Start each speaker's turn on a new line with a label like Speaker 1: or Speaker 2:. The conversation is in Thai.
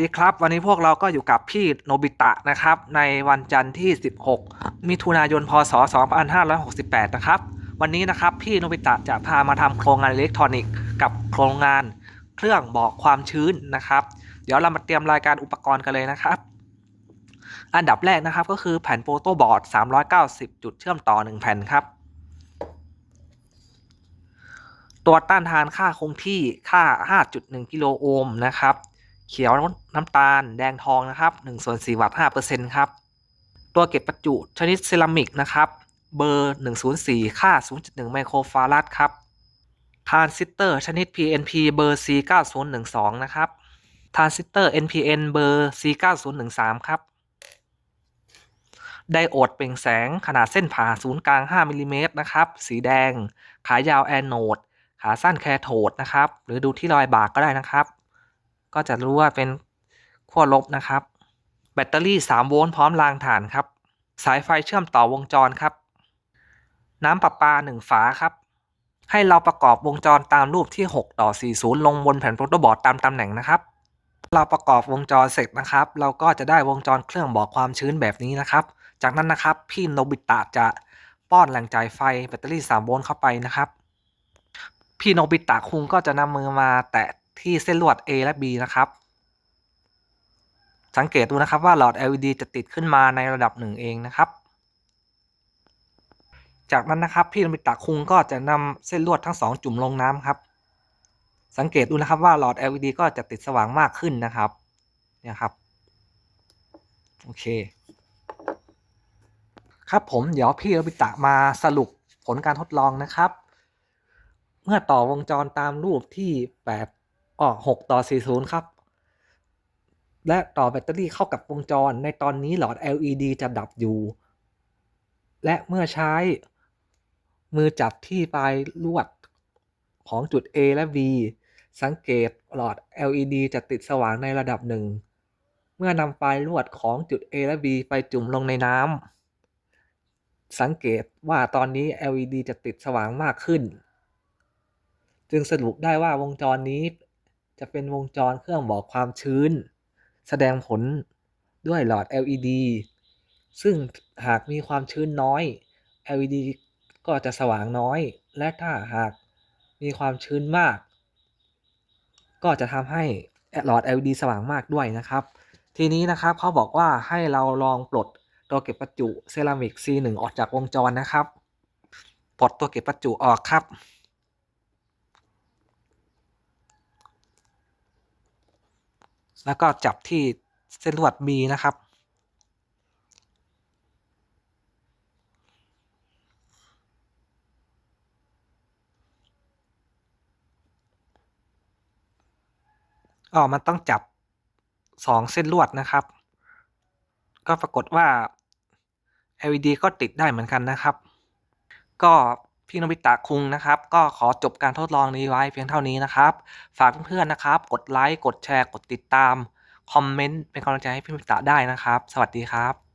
Speaker 1: ดีครับวันนี้พวกเราก็อยู่กับพี่โนบิตะนะครับ ในวันจันทร์ที่ 16 มิถุนายน พศ 2568 นะครับ วันนี้นะครับพี่โนบิตะจะพามาทำโครงงานอิเล็กทรอนิกส์กับโครงงานเครื่องบอกความชื้นนะครับ เดี๋ยวเรามาเตรียมรายการอุปกรณ์กันเลยนะครับ อันดับแรกนะครับก็คือแผ่นโฟโต้บอร์ด 390 จุดเชื่อมต่อ 1 แผ่นครับ ตัวต้านทานค่าคงที่ค่า 5.1 กิโลโอห์มนะครับ เขียวน้ำตาล แดงทองนะครับ1ส่วน4วัตต์5%ครับ ตัวเก็บประจุชนิดเซรามิกนะครับ เบอร์ 104 ค่า 0.1 ไมโครฟาราดครับทรานซิสเตอร์ชนิด PNP เบอร์ C9012 นะครับทรานซิสเตอร์ NPN เบอร์ C9013 ครับไดโอดเปล่งแสงขนาดเส้นผ่าศูนย์กลาง 5มิลลิเมตรนะครับ สีแดง ขายาวแอนโนด ขาสั้นแคโทดนะครับ หรือดูที่รอยบากก็ได้นะครับ ก็จะรู้ว่าเป็นขั้วลบนะครับ แบตเตอรี่ 3 โวลต์พร้อมรางฐานครับ สายไฟเชื่อมต่อวงจรครับ น้ำประปา 1 ฝาครับ ให้เราประกอบวงจรตามรูปที่ 6 ต่อ 40 ลงบนแผ่นโปรโตบอร์ดตามตำแหน่งนะครับ เราประกอบวงจรเสร็จนะครับ เราก็จะได้วงจรเครื่องบอกความชื้นแบบนี้นะครับ จากนั้นนะครับพี่โนบิตะจะป้อนแหล่งจ่ายไฟแบตเตอรี่ 3 โวลต์เข้าไปนะครับ พี่โนบิตะคุงก็จะนำมือมาแตะ ที่เส้นลวด A และ B นะครับ สังเกตดูนะครับว่าหลอด LED จะติดขึ้นมาในระดับหนึ่งเองนะครับ จากนั้นนะครับพี่นบิตะคุงก็จะนำเส้นลวดทั้งสองจุ่มลงน้ำครับ สังเกตดูนะครับว่าหลอด LED ก็จะติดสว่างมากขึ้นนะครับเนี่ยครับโอเค ครับผมเดี๋ยวพี่นบิตะมาสรุปผลการทดลองนะครับ เมื่อต่อวงจรตามรูปที่ 8 อ๋อ6ต่อ 40 ครับ และต่อแบตเตอรี่เข้ากับวงจร ในตอนนี้หลอด LED จะดับอยู่ และเมื่อใช้ มือจับที่ปลายลวดของจุด A และ B สังเกตหลอด LED จะติดสว่างในระดับหนึ่ง เมื่อนำปลายลวดของจุด A และ B ไปจุ่มลงในน้ำ สังเกตว่าตอนนี้ LED จะติดสว่างมากขึ้น จึงสรุปได้ว่าวงจรนี้ จะเป็นวงจรเครื่องบอกความชื้น แสดงผลด้วยหลอด LED ซึ่งหากมีความชื้นน้อย LED ก็จะสว่างน้อย และถ้าหากมีความชื้นมาก ก็จะทำให้หลอด LED สว่างมากด้วยนะครับ ทีนี้นะครับเขาบอกว่าให้เราลองปลดตัวเก็บประจุเซรามิก C1 ออกจากวงจรนะครับ ปลดตัวเก็บประจุออกครับ แล้วก็จับที่เส้นลวด B นะครับ อ๋อ มันต้องจับสองเส้นลวดนะครับ ก็ปรากฏว่า LED ก็ติดได้เหมือนกันนะครับ ก็ พี่นวิตาคุงนะครับ ก็ขอจบการทดลองนี้ไว้เพียงเท่านี้นะครับ ฝากเพื่อนๆนะครับ กดไลค์ กดแชร์ กดติดตาม คอมเมนต์เป็นกำลังใจให้พี่นวิตาได้นะครับ สวัสดีครับ